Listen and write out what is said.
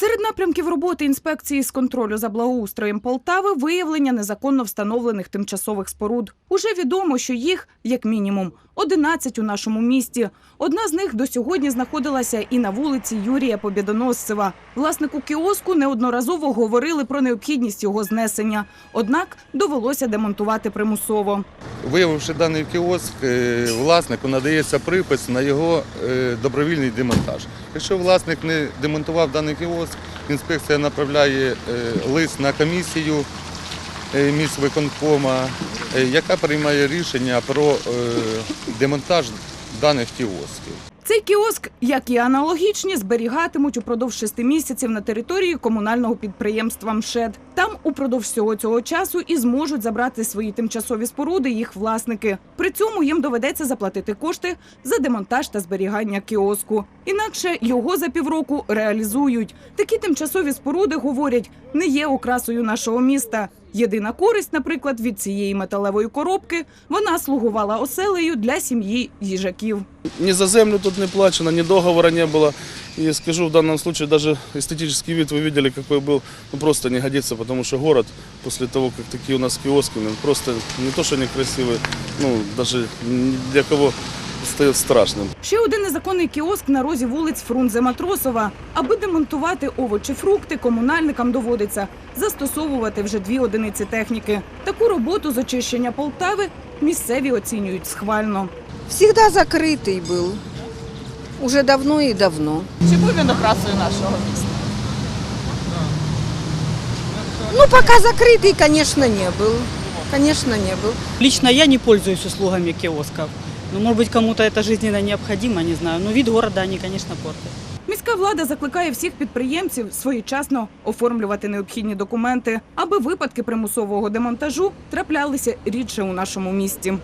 Серед напрямків роботи інспекції з контролю за благоустроєм Полтави виявлення незаконно встановлених тимчасових споруд. Уже відомо, що їх, як мінімум, 11 у нашому місті. Одна з них до сьогодні знаходилася і на вулиці Юрія Побєдоносцева. Власнику кіоску неодноразово говорили про необхідність його знесення. Однак довелося демонтувати примусово. Виявивши даний кіоск, е, власнику надається припис на його е, добровільний демонтаж. Якщо власник не демонтував даний кіоск, інспекція направляє е, лист на комісію міськвиконкома, е, яка приймає рішення про е, демонтаж даних кіосків. Цей кіоск, як і аналогічні, зберігатимуть упродовж шести місяців на території комунального підприємства МШЕД. Там упродовж всього цього часу і зможуть забрати свої тимчасові споруди їх власники. При цьому їм доведеться заплатити кошти за демонтаж та зберігання кіоску. Інакше його за півроку реалізують. Такі тимчасові споруди говорять, не є окрасою нашого міста. Єдина користь, наприклад, від цієї металевої коробки, вона слугувала оселею для сім'ї їжаків. Ни за землю тут не плачено, ни договора не было. И скажу, в данном случае даже эстетический вид вы видели, какой был, ну, просто не годится, потому что город после того, как такие у нас киоски, ну, просто не то, что некрасивый, ну, даже ни для кого стает страшным. Ще один незаконний кіоск на розі вулиць Фрунзе Матросова. Аби демонтувати овочі, фрукти, комунальникам доводиться застосовувати вже дві одиниці техніки. Таку роботу з очищення Полтави місцеві оцінюють схвально. Всегда закрытый был. Уже давно и давно. Чи був він окрасою нашого міста? Ну, пока закрытый, конечно, не был. Конечно, не был. Лично я не пользуюсь услугами киосков. Ну, может быть, кому-то это жизненно необходимо, не знаю. Но вид города они, конечно, портят. Міська влада закликає всіх підприємців своєчасно оформлювати необхідні документи, аби випадки примусового демонтажу траплялися рідше у нашому місті.